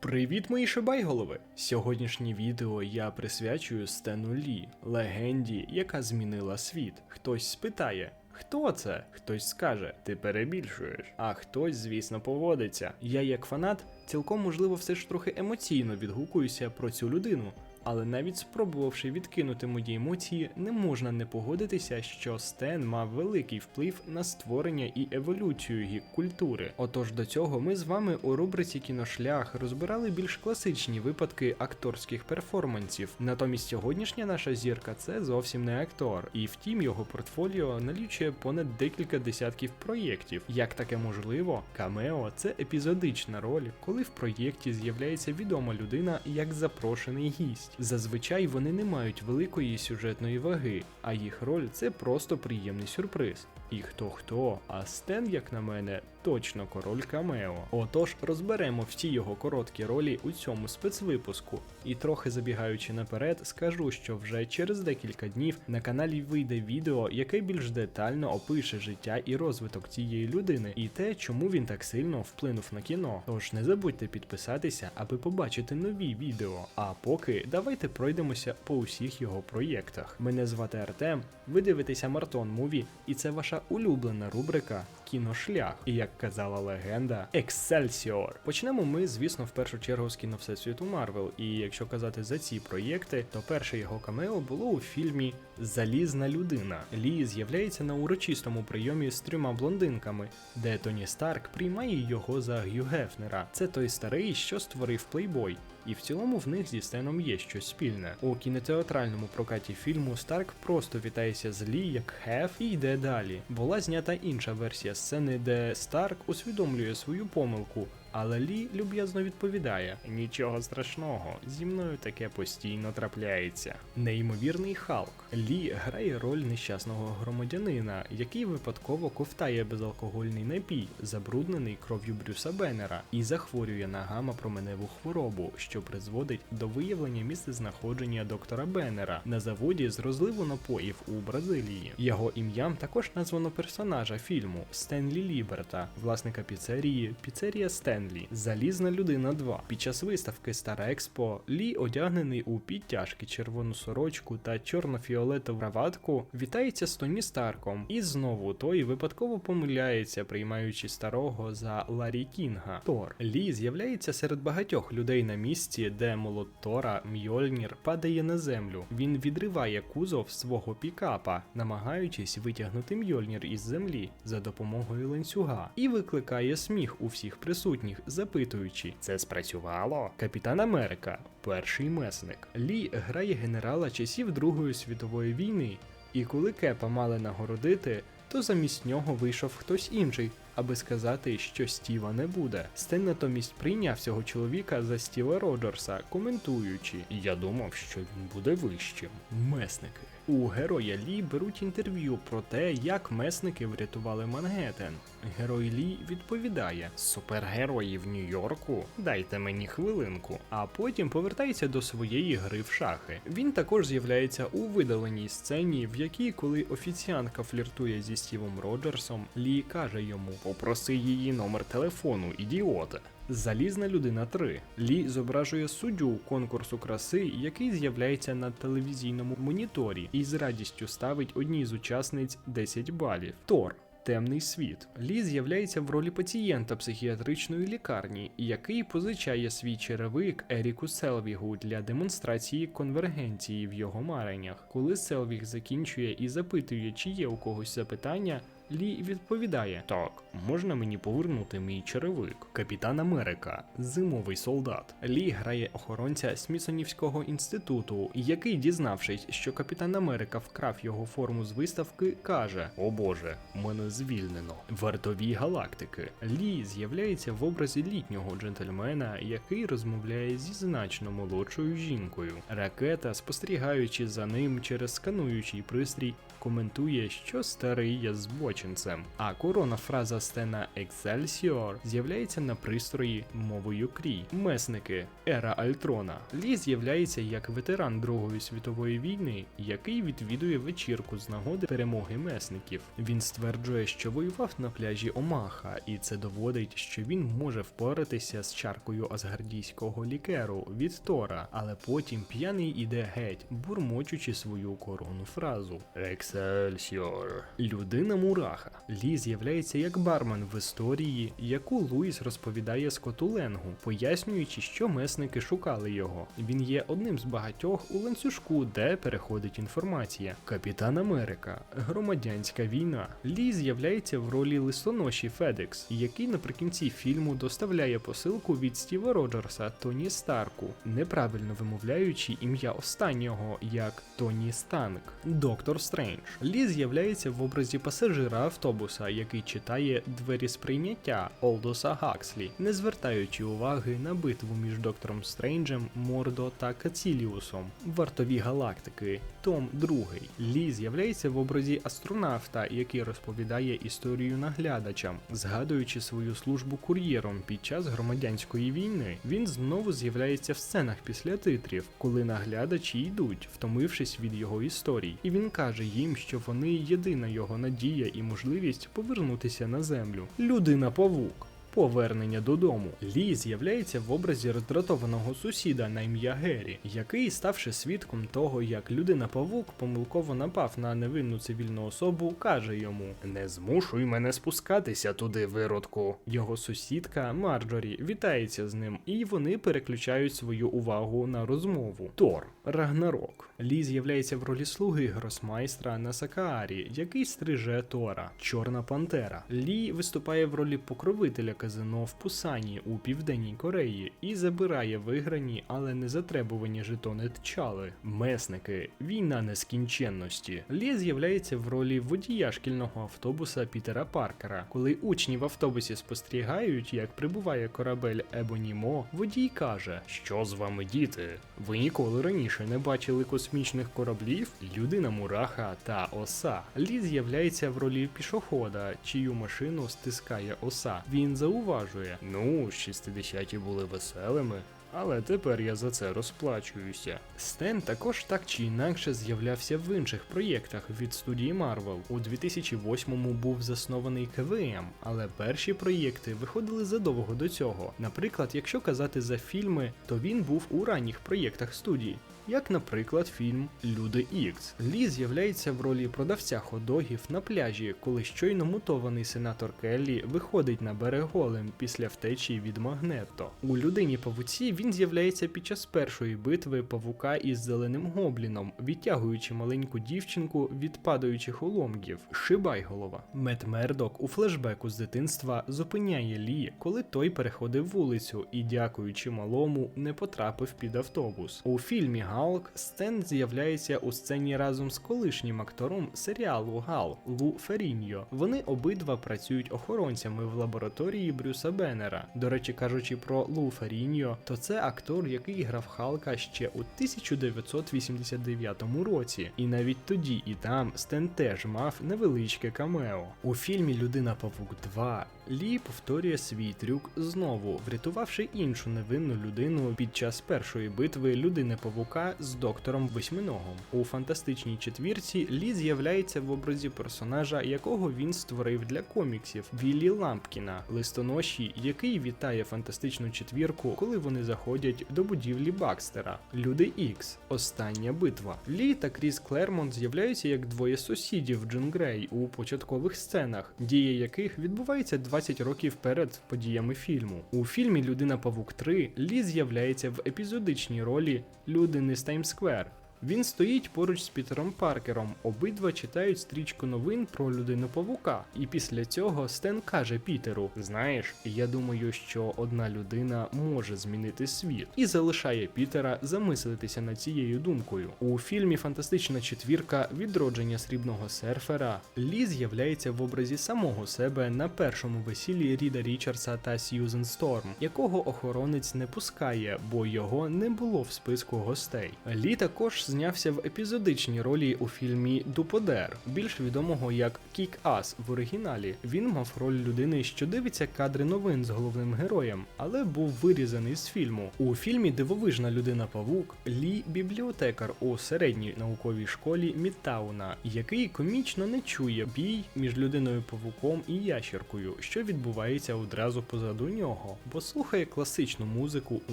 Привіт, мої шибайголови! Сьогоднішнє відео я присвячую Стену Лі, легенді, яка змінила світ. Хтось спитає. Хто це? Хтось скаже, ти перебільшуєш. А хтось, звісно, поводиться. Я, як фанат, цілком можливо все ж трохи емоційно відгукуюся про цю людину. Але навіть спробувавши відкинути мої емоції, не можна не погодитися, що Стен мав великий вплив на створення і еволюцію гік-культури. Отож до цього ми з вами у рубриці Кіношлях розбирали більш класичні випадки акторських перформансів. Натомість сьогоднішня наша зірка це зовсім не актор, і втім його портфоліо налічує понад декілька десятків проєктів. Як таке можливо? Камео це епізодична роль, коли в проєкті з'являється відома людина як запрошений гість. Зазвичай вони не мають великої сюжетної ваги, а їх роль це просто приємний сюрприз. І хто хто, а Стен, як на мене, точно король камео. Отож, розберемо всі його короткі ролі у цьому спецвипуску. І трохи забігаючи наперед, скажу, що вже через декілька днів на каналі вийде відео, яке більш детально опише життя і розвиток цієї людини, і те, чому він так сильно вплинув на кіно. Тож не забудьте підписатися, аби побачити нові відео. А поки давайте пройдемося по усіх його проєктах. Мене звати Артем, ви дивитеся Мартон Муві, і це ваша улюблена рубрика Кіношлях. І як казала легенда, Ексельсіор. Почнемо ми, звісно, в першу чергу з кіно Всесвіту Марвел. І якщо казати за ці проєкти, то перше його камео було у фільмі Залізна людина. Лі з'являється на урочистому прийомі з трьома блондинками, де Тоні Старк приймає його за Гью Гефнера. Це той старий, що створив плейбой. І в цілому в них зі Стеном є щось спільне. У кінотеатральному прокаті фільму Старк просто вітається з Лі як Хеф і йде далі. Була знята інша версія сцени, де Старк усвідомлює свою помилку. Але Лі люб'язно відповідає: нічого страшного, зі мною таке постійно трапляється. Неймовірний Халк. Лі грає роль нещасного громадянина, який випадково ковтає безалкогольний напій, забруднений кров'ю Брюса Беннера, і захворює на гама-променеву хворобу, що призводить до виявлення місцезнаходження доктора Беннера на заводі з розливу напоїв у Бразилії. Його ім'ям також названо персонажа фільму Стенлі Ліберта, власника піцерії Піцерія Стенлі. Залізна людина 2. Під час виставки Стара Експо Лі, одягнений у підтяжки червону сорочку та чорно-фіолетову раватку, вітається з Тоні Старком. І знову той випадково помиляється, приймаючи старого за Ларі Кінга. Тор Лі з'являється серед багатьох людей на місці, де молот Тора Мьольнір падає на землю. Він відриває кузов свого пікапа, намагаючись витягнути Мьольнір із землі за допомогою ланцюга, і викликає сміх у всіх присутніх, запитуючи: це спрацювало? Капітан Америка, перший месник. Лі грає генерала часів Другої світової війни, і коли Кепа мали нагородити, то замість нього вийшов хтось інший, аби сказати, що Стіва не буде. Стен натомість прийняв цього чоловіка за Стіва Роджерса, коментуючи: Я думав, що він буде вищим. Месники. У героя Лі беруть інтерв'ю про те, як месники врятували Мангеттен. Герой Лі відповідає: Супергерої в Нью-Йорку? Дайте мені хвилинку. А потім повертається до своєї гри в шахи. Він також з'являється у видаленій сцені, в якій, коли офіціантка фліртує зі Стівом Роджерсом, Лі каже йому: Попроси її номер телефону, ідіота. Залізна людина 3. Лі зображує суддю конкурсу краси, який з'являється на телевізійному моніторі, і з радістю ставить одній з учасниць 10 балів. Тор. Темний світ. Лі з'являється в ролі пацієнта психіатричної лікарні, який позичає свій черевик Еріку Селвігу для демонстрації конвергенції в його мареннях. Коли Селвіг закінчує і запитує, чи є у когось запитання. Лі відповідає: Так, можна мені повернути мій черевик. Капітан Америка, зимовий солдат. Лі грає охоронця Смісонівського інституту, який, дізнавшись, що капітан Америка вкрав його форму з виставки, каже: О Боже, мене звільнено. Вартові галактики. Лі з'являється в образі літнього джентльмена, який розмовляє зі значно молодшою жінкою. Ракета, спостерігаючи за ним через скануючий пристрій, коментує, що старий є збочений. злочинцем. А корона фраза Стена Excelsior з'являється на пристрої мовою Крі. Месники Ера Альтрона. Лі з'являється як ветеран Другої світової війни, який відвідує вечірку з нагоди перемоги месників. Він стверджує, що воював на пляжі Омаха, і це доводить, що він може впоратися з чаркою асгардійського лікеру від Тора, але потім п'яний іде геть, бурмочучи свою коронну фразу Excelsior. Людина Мураха. Лі з'являється як бармен в історії, яку Луїс розповідає Скоту Ленгу, пояснюючи, що месники шукали його. Він є одним з багатьох у ланцюжку, де переходить інформація. Капітан Америка, громадянська війна. Лі з'являється в ролі листоноші Федекс, який наприкінці фільму доставляє посилку від Стіва Роджерса Тоні Старку, неправильно вимовляючи ім'я останнього як Тоні Станк. Доктор Стрендж. Лі з'являється в образі пасажира автобуса, який читає двері сприйняття Олдоса Гакслі, не звертаючи уваги на битву між доктором Стренджем, Мордо та Каціліусом. Вартові галактики. Том 2. Лі з'являється в образі астронавта, який розповідає історію наглядачам, згадуючи свою службу кур'єром під час громадянської війни. Він знову з'являється в сценах після титрів, коли наглядачі йдуть, втомившись від його історій, і він каже їм, що вони єдина його надія і можливість повернутися на землю. Людина павук. Повернення додому. Лі з'являється в образі роздратованого сусіда на ім'я Геррі, який, ставши свідком того, як людина-павук помилково напав на невинну цивільну особу, каже йому: Не змушуй мене спускатися туди, виродку. Його сусідка Марджорі вітається з ним, і вони переключають свою увагу на розмову. Тор Рагнарок. Лі з'являється в ролі слуги гросмайстра на Сакаарі, який стриже Тора. Чорна Пантера. Лі виступає в ролі покровителя казино в Пусані у Південній Кореї і забирає виграні, але не затребувані жетони тчали. Месники, війна нескінченності. Лі з'являється в ролі водія шкільного автобуса Пітера Паркера. Коли учні в автобусі спостерігають, як прибуває корабель Ебонімо, водій каже: Що з вами, діти? Ви ніколи раніше не бачили космічних кораблів? Людина Мураха та оса. Лі з'являється в ролі пішохода, чию машину стискає оса. Він зауважує: Ну, 60-ті були веселими. Але тепер я за це розплачуюся. Стен також так чи інакше з'являвся в інших проєктах від студії Marvel. У 2008-му був заснований КВМ, але перші проєкти виходили задовго до цього. Наприклад, якщо казати за фільми, то він був у ранніх проєктах студії. Як, наприклад, фільм Люди Ікс. Лі з'являється в ролі продавця ходогів на пляжі, коли щойно мутований сенатор Келлі виходить на берег голим після втечі від Магнето. У людині павуці він з'являється під час першої битви павука із зеленим гобліном, відтягуючи маленьку дівчинку від падаючих уломків. Шибай голова. Мет Мердок у флешбеку з дитинства зупиняє Лі, коли той переходив вулицю і, дякуючи малому, не потрапив під автобус. У фільмі Галк Стен з'являється у сцені разом з колишнім актором серіалу Гал Лу Феріньо. Вони обидва працюють охоронцями в лабораторії Брюса Беннера. До речі, кажучи про Лу Феріньо, то це актор, який грав Халка ще у 1989 році. І навіть тоді і там Стен теж мав невеличке камео. У фільмі Людина Павук 2 Лі повторює свій трюк знову, врятувавши іншу невинну людину під час першої битви людини павука з доктором Восьминогом. У фантастичній четвірці Лі з'являється в образі персонажа, якого він створив для коміксів Віллі Лампкіна, листоноші, який вітає фантастичну четвірку, коли вони заходять до будівлі Бакстера. Люди Ікс. Остання битва. Лі та Кріс Клермонт з'являються як двоє сусідів Джин Грей у початкових сценах, дія яких відбувається 20 років перед подіями фільму. У фільмі Людина Павук 3 Лі з'являється в епізодичній ролі людини з Таймсквер. Він стоїть поруч з Пітером Паркером. Обидва читають стрічку новин про людину павука. І після цього Стен каже Пітеру: Знаєш, я думаю, що одна людина може змінити світ, і залишає Пітера замислитися над цією думкою. У фільмі Фантастична четвірка відродження срібного серфера Лі з'являється в образі самого себе на першому весіллі Ріда Річардса та Сьюзен Сторм, якого охоронець не пускає, бо його не було в списку гостей. Лі також знявся в епізодичній ролі у фільмі Дуподер, більш відомого як Кік Ас в оригіналі. Він мав роль людини, що дивиться кадри новин з головним героєм, але був вирізаний з фільму. У фільмі Дивовижна людина Павук Лі бібліотекар у середній науковій школі Мідтауна, який комічно не чує бій між людиною павуком і ящеркою, що відбувається одразу позаду нього, бо слухає класичну музику у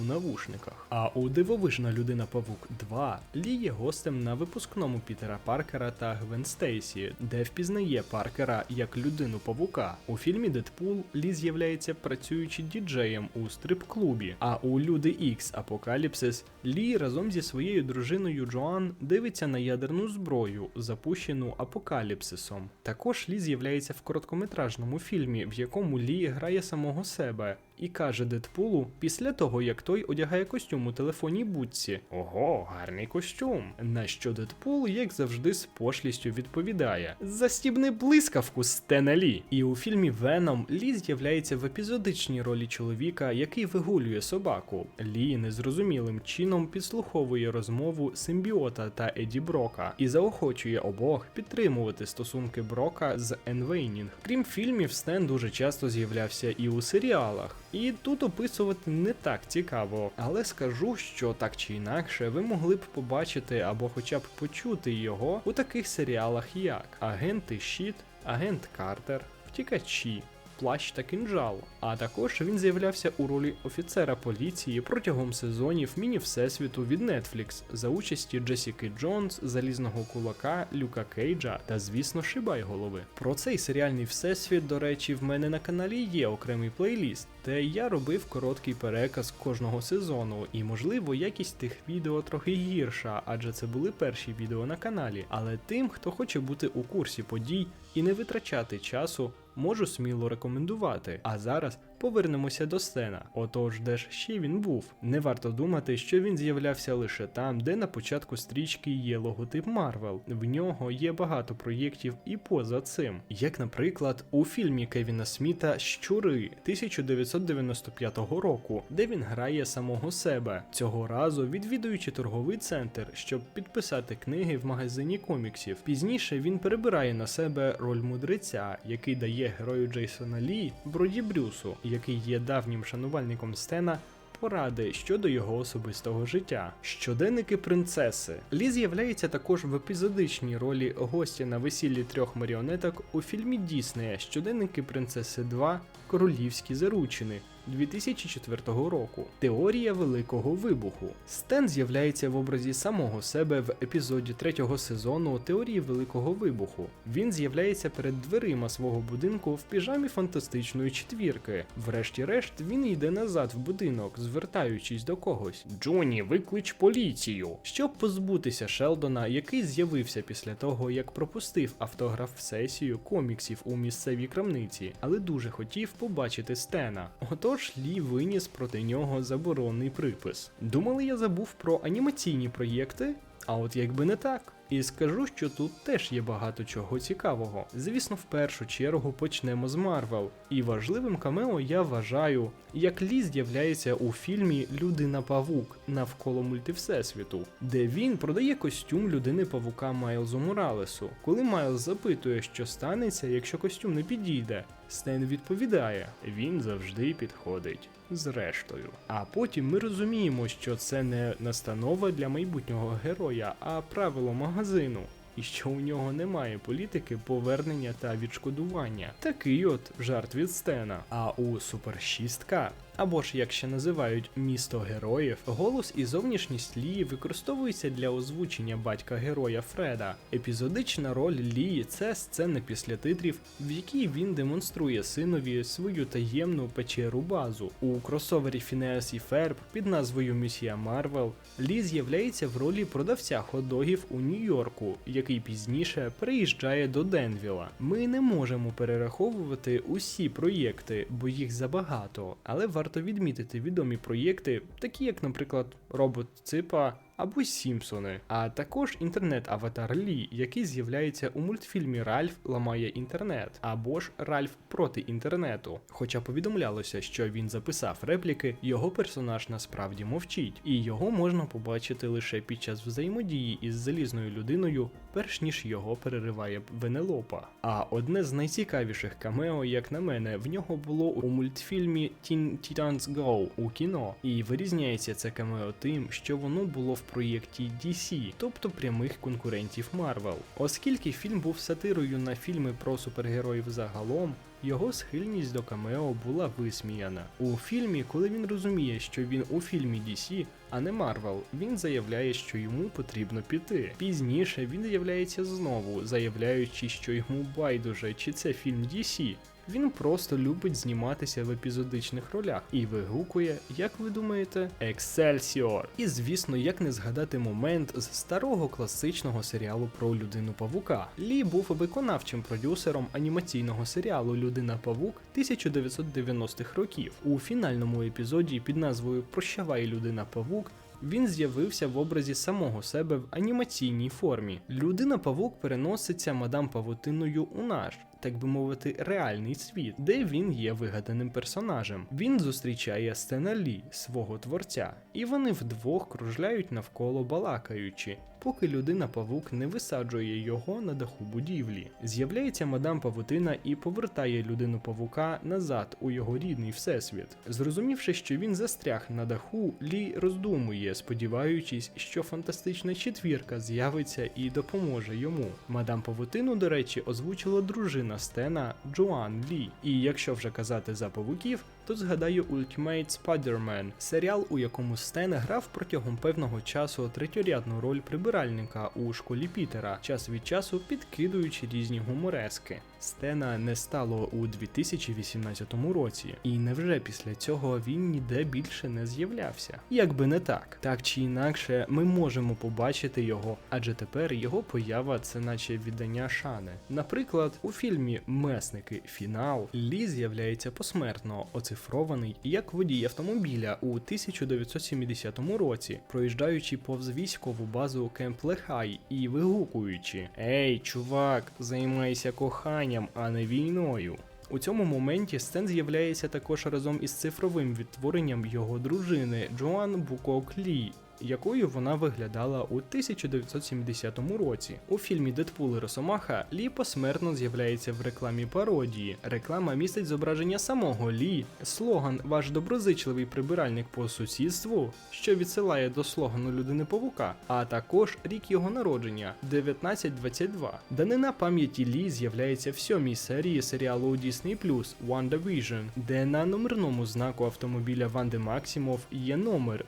навушниках. А у Дивовижна людина Павук 2 Лі є гостем на випускному Пітера Паркера та Гвен Стейсі, де впізнає Паркера як людину павука. У фільмі Дедпул Лі з'являється працюючи діджеєм у стрип-клубі. А у Люди Ікс Апокаліпсис Лі разом зі своєю дружиною Джоан дивиться на ядерну зброю, запущену апокаліпсисом. Також Лі з'являється в короткометражному фільмі, в якому Лі грає самого себе. І каже Дедпулу після того, як той одягає костюм у телефонній будці. Ого, гарний костюм. На що Дедпул, як завжди, з пошлістю відповідає: Застібни блискавку, Стена Лі. І у фільмі Веном Лі з'являється в епізодичній ролі чоловіка, який вигулює собаку. Лі незрозумілим чином підслуховує розмову симбіота та Еді Брока і заохочує обох підтримувати стосунки Брока з Енвейнінг. Крім фільмів, Стен дуже часто з'являвся і у серіалах. І тут описувати не так цікаво, але скажу, що так чи інакше ви могли б побачити або хоча б почути його у таких серіалах, як Агенти Щит, Агент Картер, Втікачі. Плащ та кинджал. А також він з'являвся у ролі офіцера поліції протягом сезонів міні-всесвіту від Netflix за участі Джесіки Джонс, Залізного кулака, Люка Кейджа та, звісно, Шибайголови. Про цей серіальний всесвіт, до речі, в мене на каналі є окремий плейліст, де я робив короткий переказ кожного сезону, і можливо якість тих відео трохи гірша, адже це були перші відео на каналі. Але тим, хто хоче бути у курсі подій і не витрачати часу можу сміло рекомендувати. А зараз повернемося до сцена. Отож, де ж ще він був? Не варто думати, що він з'являвся лише там, де на початку стрічки є логотип Марвел. В нього є багато проєктів і поза цим, як, наприклад, у фільмі Кевіна Сміта Щури 1995 року, де він грає самого себе, цього разу відвідуючи торговий центр, щоб підписати книги в магазині коміксів. Пізніше він перебирає на себе роль мудреця, який дає герою Джейсона Лі Броді Брюсу, який є давнім шанувальником Стена. Поради щодо його особистого життя. Щоденники принцеси. Лі з'являється також в епізодичній ролі гостя на весіллі трьох маріонеток у фільмі Діснея Щоденники принцеси 2 Королівські заручини 2004 року. Теорія Великого Вибуху. Стен з'являється в образі самого себе в епізоді третього сезону Теорії Великого Вибуху. Він з'являється перед дверима свого будинку в піжамі фантастичної четвірки. Врешті-решт він йде назад в будинок, звертаючись до когось. Джоні, виклич поліцію, щоб позбутися Шелдона, який з'явився після того, як пропустив автограф сесію коміксів у місцевій крамниці, але дуже хотів побачити Стена. Отож. Тож Лі виніс проти нього заборонний припис. Думали, я забув про анімаційні проєкти, а от якби не так. І скажу, що тут теж є багато чого цікавого. Звісно, в першу чергу почнемо з Марвел. І важливим камео я вважаю, як Лі з'являється у фільмі Людина Павук навколо мультивсесвіту, де він продає костюм людини павука Майлзу Моралесу. Коли Майлз запитує, що станеться, якщо костюм не підійде, Стен відповідає: він завжди підходить. Зрештою, а потім ми розуміємо, що це не настанова для майбутнього героя, а правило магазину, і що у нього немає політики повернення та відшкодування. Такий от жарт від Стена. А у супершістка або ж як ще називають місто героїв, голос і зовнішність Лії використовуються для озвучення батька героя Фреда. Епізодична роль Лії це сцена після титрів, в якій він демонструє синові свою таємну печеру базу. У кросовері Фінеас і Ферб під назвою Місія Марвел Лі з'являється в ролі продавця хот-догів у Нью-Йорку, який пізніше переїжджає до Денвіла. Ми не можемо перераховувати усі проєкти, бо їх забагато, але варто відмітити відомі проєкти, такі як, наприклад, робот Ципа або Сімпсони, а також інтернет-аватар Лі, який з'являється у мультфільмі Ральф ламає інтернет, або ж Ральф проти інтернету. Хоча повідомлялося, що він записав репліки, його персонаж насправді мовчить, і його можна побачити лише під час взаємодії із залізною людиною, перш ніж його перериває Венелопа. А одне з найцікавіших камео, як на мене, в нього було у мультфільмі Teen Titans Go у кіно, і вирізняється це камео тим, що воно було в проєкті DC, тобто прямих конкурентів Marvel. Оскільки фільм був сатирою на фільми про супергероїв загалом. Його схильність до камео була висміяна. У фільмі, коли він розуміє, що він у фільмі DC, а не Марвел, він заявляє, що йому потрібно піти. Пізніше він з'являється знову, заявляючи, що йому байдуже, чи це фільм DC. Він просто любить зніматися в епізодичних ролях і вигукує, як ви думаєте, Ексельсіор. І звісно, як не згадати момент з старого класичного серіалу про людину павука. Лі був виконавчим продюсером анімаційного серіалу Людина Павук 1990-х років. У фінальному епізоді під назвою Прощавай людина Павук. Він з'явився в образі самого себе в анімаційній формі. Людина Павук переноситься мадам Павутиною у наш, так би мовити, реальний світ, де він є вигаданим персонажем. Він зустрічає Стена Лі, свого творця, і вони вдвох кружляють навколо балакаючи. Поки людина павук не висаджує його на даху будівлі. З'являється мадам Павутина і повертає людину павука назад у його рідний всесвіт. Зрозумівши, що він застряг на даху, Лі роздумує, сподіваючись, що фантастична четвірка з'явиться і допоможе йому. Мадам Павутину, до речі, озвучила дружина Стена Джоан Лі. І якщо вже казати за павуків, то згадаю Ultimate Spider-Man, серіал, у якому Стен грав протягом певного часу третьорядну роль прибиральника у школі Пітера, час від часу підкидуючи різні гуморески. Стена не стало у 2018 році, і невже після цього він ніде більше не з'являвся? Якби не так, так чи інакше, ми можемо побачити його, адже тепер його поява це наче віддання шани. Наприклад, у фільмі Месники Фінал Лі з'являється посмертно, оцифрований як водій автомобіля у 1970 році, проїжджаючи повз військову базу Кемп Лехай і вигукуючи: Ей, чувак, займайся коханням, а не війною. У цьому моменті Стен з'являється також разом із цифровим відтворенням його дружини Джоан Букок Лі. Якою вона виглядала у 1970 році. У фільмі Дедпул і Росомаха Лі посмертно з'являється в рекламі пародії. Реклама містить зображення самого Лі, слоган Ваш доброзичливий прибиральник по сусідству, що відсилає до слогану людини павука, а також рік його народження 1922. Данина пам'яті Лі з'являється в сьомій серії серіалу Disney Plus WandaVision, де на номерному знаку автомобіля Ванди Максимов є номер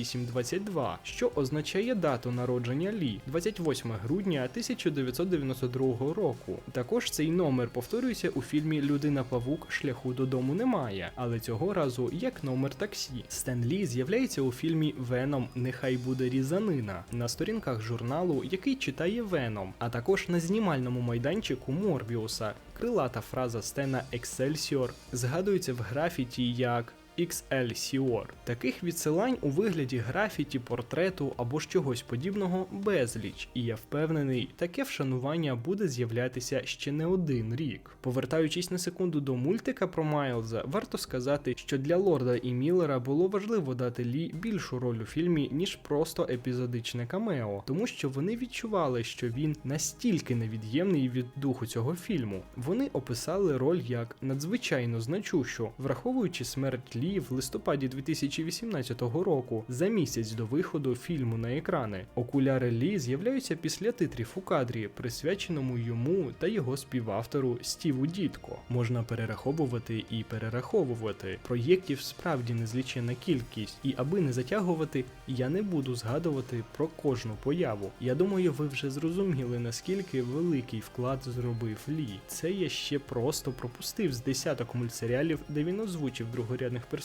122822, що означає дату народження Лі 28 грудня 1992 року. Також цей номер повторюється у фільмі Людина Павук шляху додому немає, але цього разу як номер таксі. Стен Лі з'являється у фільмі Веном Нехай буде різанина на сторінках журналу, який читає Веном, а також на знімальному майданчику Морбіуса. Крилата фраза Стена Excelsior згадується в графіті як Excelsior. Таких відсилань у вигляді графіті, портрету або ж чогось подібного безліч, і я впевнений, таке вшанування буде з'являтися ще не один рік. Повертаючись на секунду до мультика про Майлза, варто сказати, що для Лорда і Міллера було важливо дати Лі більшу роль у фільмі, ніж просто епізодичне камео, тому що вони відчували, що він настільки невід'ємний від духу цього фільму. Вони описали роль як надзвичайно значущу, враховуючи смерть Лі в листопаді 2018 року, за місяць до виходу фільму на екрани. Окуляри Лі з'являються після титрів у кадрі, присвяченому йому та його співавтору Стіву Дітко. Можна перераховувати і перераховувати. Проєктів справді незлічена кількість, і аби не затягувати, я не буду згадувати про кожну появу. Я думаю, ви вже зрозуміли, наскільки великий вклад зробив Лі. Це я ще просто пропустив з десяток мультсеріалів, де він озвучив другорядних персонажів,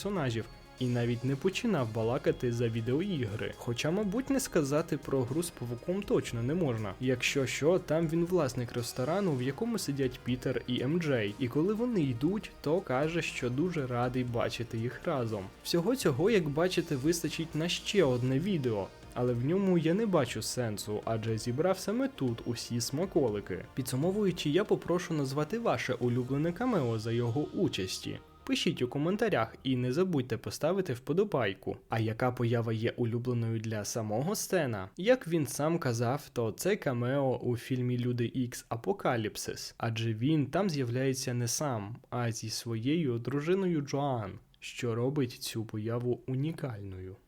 і навіть не починав балакати за відеоігри. Хоча, мабуть, не сказати про гру з павуком точно не можна. Якщо що, там він власник ресторану, в якому сидять Пітер і МД. І коли вони йдуть, то каже, що дуже радий бачити їх разом. Всього цього, як бачите, вистачить на ще одне відео. Але в ньому я не бачу сенсу, адже зібрав саме тут усі смаколики. Підсумовуючи, я попрошу назвати ваше улюблене камео за його участі. Пишіть у коментарях і не забудьте поставити вподобайку. А яка поява є улюбленою для самого Стена? Як він сам казав, то це камео у фільмі Люди Ікс Апокаліпсис, адже він там з'являється не сам, а зі своєю дружиною Джоан, що робить цю появу унікальною.